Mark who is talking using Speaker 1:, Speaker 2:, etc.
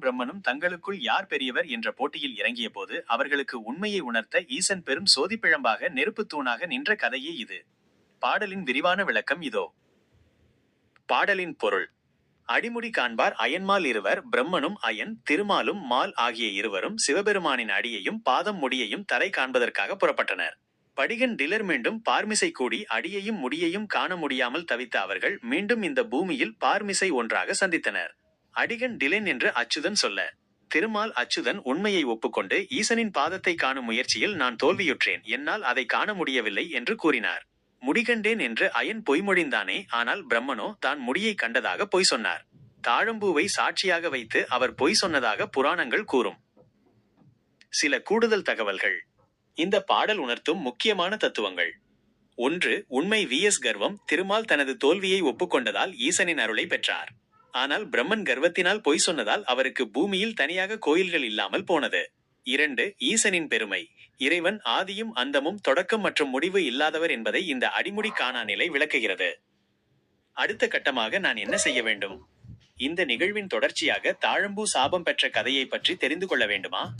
Speaker 1: பிரம்மனும் தங்களுக்குள் யார் பெரியவர் என்ற போட்டியில் இறங்கிய போது அவர்களுக்கு உண்மையை உணர்த்த ஈசன் பெரும் சோதிப்பிழம்பாக நெருப்புத் தூணாக நின்ற கதையே இது. பாடலின் விரிவான விளக்கம் இதோ. பாடலின் பொருள். அடிமுடி காண்பார் அயன்மால் இருவர் பிரம்மனும் அயன் திருமாலும் மால் ஆகிய இருவரும் சிவபெருமானின் அடியையும் பாதம் முடியையும் தரை காண்பதற்காக புறப்பட்டனர். படிகன் டிலர் மீண்டும் பார்மிசை கூடி அடியையும் முடியையும் காண முடியாமல் தவித்த அவர்கள் மீண்டும் இந்த பூமியில் பார்மிசை ஒன்றாக சந்தித்தனர். அடிகன் டிலென் என்று அச்சுதன் சொல்ல திருமால் அச்சுதன் உண்மையை ஒப்புக்கொண்டு ஈசனின் பாதத்தை காணும் முயற்சியில் நான் தோல்வியுற்றேன். என்னால் அதை காண முடியவில்லை என்று கூறினார். முடிகண்டேன் என்று அயன் பொய்மொழிந்தானே ஆனால் பிரம்மனோ தான் முடியை கண்டதாக பொய் சொன்னார். தாழம்பூவை சாட்சியாக வைத்து அவர் பொய் சொன்னதாக புராணங்கள் கூறும். சில கூடுதல் தகவல்கள். இந்த பாடல் உணர்த்தும் முக்கியமான தத்துவங்கள். ஒன்று உண்மை வி எஸ் கர்வம் திருமால் தனது தோல்வியை ஒப்புக்கொண்டதால் ஈசனின் அருளை பெற்றார். ஆனால் பிரம்மன் கர்வத்தினால் பொய் சொன்னதால் அவருக்கு பூமியில் தனியாக கோயில்கள் இல்லாமல் போனது. இரண்டு ஈசனின் பெருமை. இறைவன் ஆதியும் அந்தமும் தொடக்கம் மற்றும் முடிவு இல்லாதவர் என்பதை இந்த அடிமுடி காணா நிலை விளக்குகிறது. அடுத்த கட்டமாக நான் என்ன செய்ய வேண்டும்? இந்த நிகழ்வின் தொடர்ச்சியாக தாழம்பூ சாபம் பெற்ற கதையை பற்றி தெரிந்து கொள்ள வேண்டுமா?